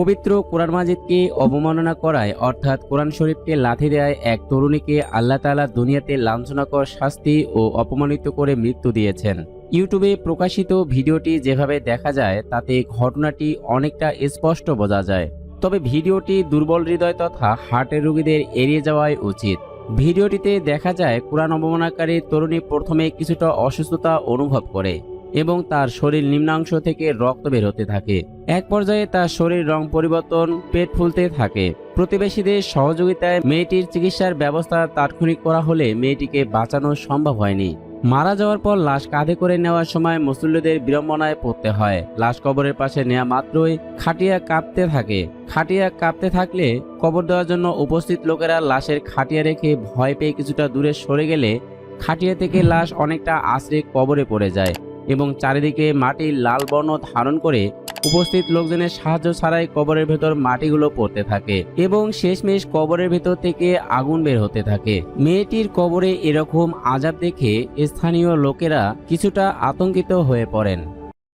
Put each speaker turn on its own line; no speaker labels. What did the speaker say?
পবিত্র কোরআন মাজিদকে অবমাননা করায়, অর্থাৎ কোরআন শরীফকে লাথি দেয় এক তরুণীকে আল্লাহ তাআলা দুনিয়াতে লাঞ্ছনাকর শাস্তি ও অপমানিত করে মৃত্যু দিয়েছেন। ইউটিউবে প্রকাশিত ভিডিওটি যেভাবে দেখা যায়, তাতে ঘটনাটি অনেকটা স্পষ্ট বোঝা যায়। তবে ভিডিওটি দুর্বল হৃদয় তথা হার্টের রোগীদের এড়িয়ে যাওয়াই উচিত। ভিডিওটিতে দেখা যায়, কোরআন অবমাননাকারী তরুণী প্রথমে কিছুটা অসুস্থতা অনুভব করে। এবং তার শরীর নিম্নাংশ থেকে রক্ত বের হতে থাকে। এক পর্যায়ে তার শরীর রং পরিবর্তন, পেট ফুলতে থাকে। প্রতিবেশীদের সহযোগিতায় মেয়েটির চিকিৎসার ব্যবস্থা তাৎক্ষণিক করা হলে মেয়েটিকে বাঁচানো সম্ভব হয়নি। মারা যাওয়ার পর লাশ কাঁধে করে নেওয়ার সময় মুসল্লিদের বিড়ম্বনায় পড়তে হয়। লাশ কবরের পাশে নেওয়া মাত্রই খাটিয়া কাঁপতে থাকে। খাটিয়া কাঁপতে থাকলে কবর দেওয়ার জন্য উপস্থিত লোকেরা লাশের খাটিয়া রেখে ভয় পেয়ে কিছুটা দূরে সরে গেলে খাটিয়া থেকে লাশ অনেকটা আশ্রে কবরে পড়ে যায়। এবং চারিদিকে মাটি লাল বর্ণ ধারণ করে উপস্থিত লোকজনের সাহায্য ছাড়াই কবরের ভেতর মাটিগুলো পড়তে থাকে এবং শেষমেশ কবরের ভেতর থেকে আগুন বের হতে থাকে। মেয়েটির কবরে এরকম আজাব দেখে স্থানীয় লোকেরা কিছুটা আতঙ্কিত হয়ে পড়েন।